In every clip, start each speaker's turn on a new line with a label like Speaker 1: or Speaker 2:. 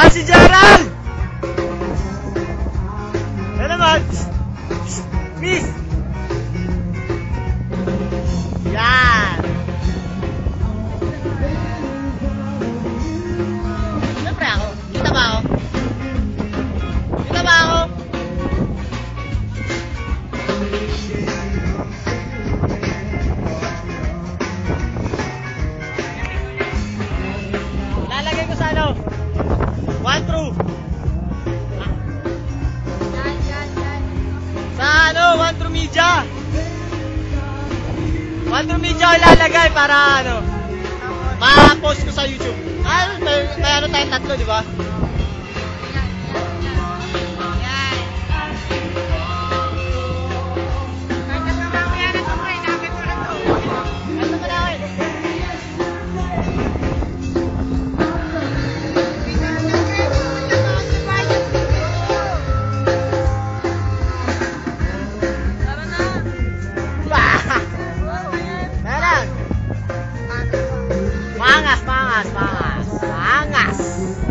Speaker 1: Yan si Through media ko ilalagay para ano? Ma-post ko sa YouTube. Ah, may, may ano tayong tatlo, di ba?
Speaker 2: 啊放啊放啊放啊。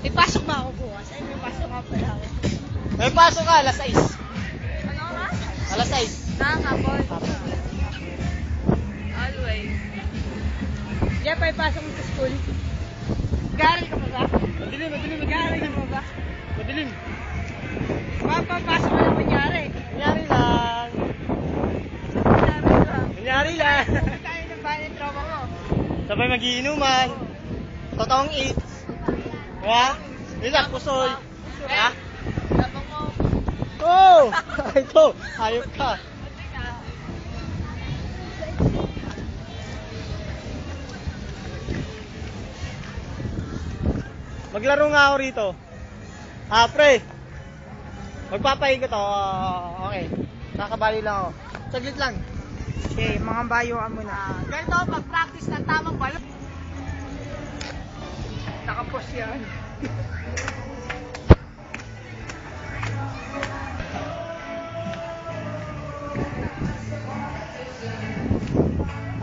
Speaker 2: May pasok ba ako bukas? Ay, may pasok nga pala ako.
Speaker 1: May pasok ka, alas 6.
Speaker 2: Ano ka?
Speaker 1: Alas 6.
Speaker 2: Nakakapon. Always. Diyan pa ipasok mo sa school. Garal ka pa ba?
Speaker 1: Madilim, madilim,
Speaker 2: Garal ka pa ba?
Speaker 1: Madilim.
Speaker 2: Papapasok ka na kunyari.
Speaker 1: Nangyari lang.
Speaker 2: Kunyari
Speaker 1: lang.
Speaker 2: Pupunta tayo ng bahay ng tropa mo.
Speaker 1: Sabay magiinuman. Totoong eat. Ha? Isa, pusoy. Ha?
Speaker 2: Mo.
Speaker 1: Oh! Ito, hayop ka.
Speaker 2: Ka.
Speaker 1: Maglaro nga ako rito. Ah, pre. Magpapaikot ako. Ah, okay. Nakabali lang ako. Saglit lang.
Speaker 2: Okay, mga bayuan mo na. Ganito, mag-practice ng tamang balo. Nakapos yan.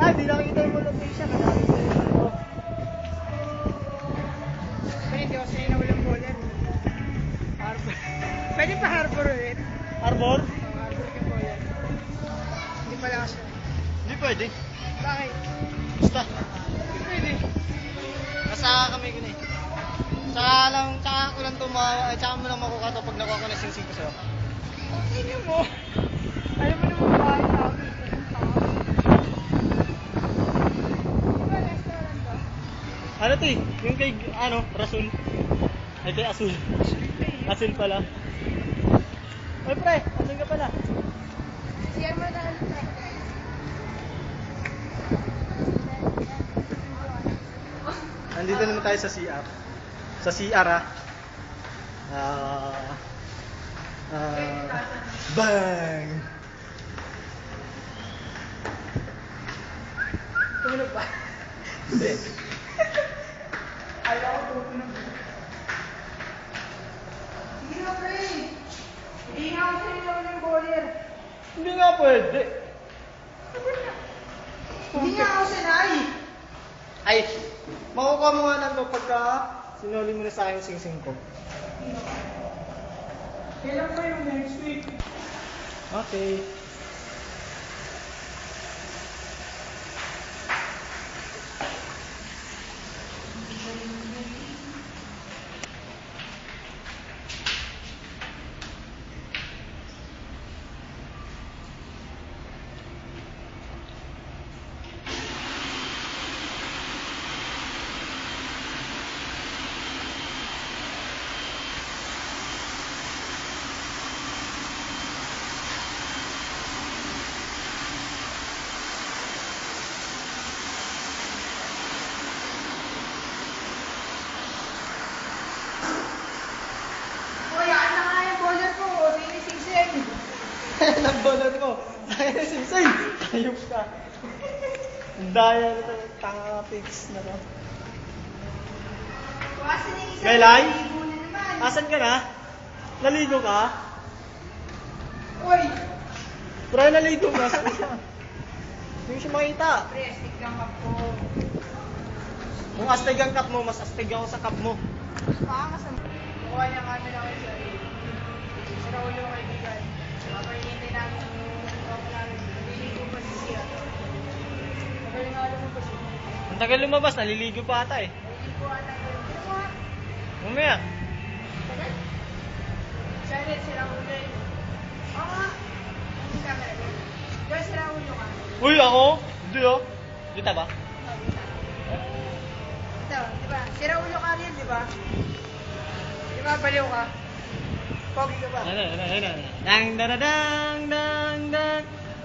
Speaker 1: Ay, di nakikita yung location. Ko yung ano.
Speaker 2: Pwede ako sanay na walang bowler. Harbor. Pwede pa harbor ulit.
Speaker 1: Arbor?
Speaker 2: Harbor. Hindi pala kasi.
Speaker 1: Hindi pwede.
Speaker 2: Bakit?
Speaker 1: Basta. Nasa kami na eh. Tsaka lang, tsaka ko lang tumawa, eh, tsaka mo lang makuha to pag nakuha ko na sing-sing ko sa'yo.
Speaker 2: Hindi mo. Alam mo naman. Diba restaurant to?
Speaker 1: Ano to eh? Yung kay, ano, Rasul. Ay, kay Asul. Asul pala. Ay, pre, Asul ka pala.
Speaker 2: Share mo na ano to.
Speaker 1: Nandito naman tayo sa CR. Sa CR ah. Ah. Ah. bang!
Speaker 2: Tulog ba?
Speaker 1: Hindi.
Speaker 2: Ayaw ko tutulog. Hindi nga pre. Hindi nga ako sanay na walang bowler.
Speaker 1: Hindi nga pwede.
Speaker 2: Hindi nga ako sanay.
Speaker 1: Ay, makukuha mo nga lang pagka sinuli mo na sa akin sing-sing ko.
Speaker 2: Kailan pa yung next week?
Speaker 1: Okay. Ayop ka. Daya na to.
Speaker 2: Kasi na na naman.
Speaker 1: Asan ka na? Naligo ka?
Speaker 2: Uy!
Speaker 1: Pre, naligo ka. Saan ka? Hindi ko siya makita.
Speaker 2: Pre, stick lang ako.
Speaker 1: Kung astig ang cup mo, mas astig ako sa cup mo.
Speaker 2: Makakas ang... Kuha niya kami na kayo sir. Sira ulo ko kaibigan. Papahinintay namin yung off namin. Naliligo pa si Sia. Magaling nga alam mo ba siya?
Speaker 1: Ang tagal lumabas, naliligo pa ata eh.
Speaker 2: Naliligo ata. Pero nga,
Speaker 1: Mamaya.
Speaker 2: tagal. Sana sira ulo eh. Oo nga. Yung camera ko. Diyan sira ulo ka.
Speaker 1: Uy, ako? Hindi ah. Kita ba?
Speaker 2: Ito, di ba? Sira ulo ka rin, di ba? Di ba, baliw ka? Pogi ka ba?
Speaker 1: Ano, ano, ano. Dang, dadadang, dang, dang,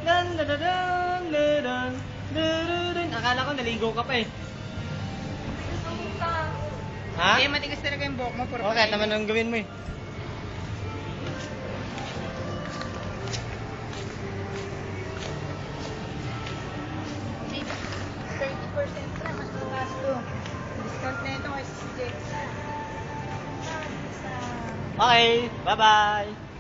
Speaker 1: dang, dadadang, dadang. Akala ko naligo ka pa eh. Ha?
Speaker 2: Eh, matigas talaga yung buhok mo. Puro
Speaker 1: Okay, naman ang gawin mo eh.
Speaker 2: Hey, 30% na, mas mataas to. Discount na ito kay si Jex.
Speaker 1: Okay, bye-bye.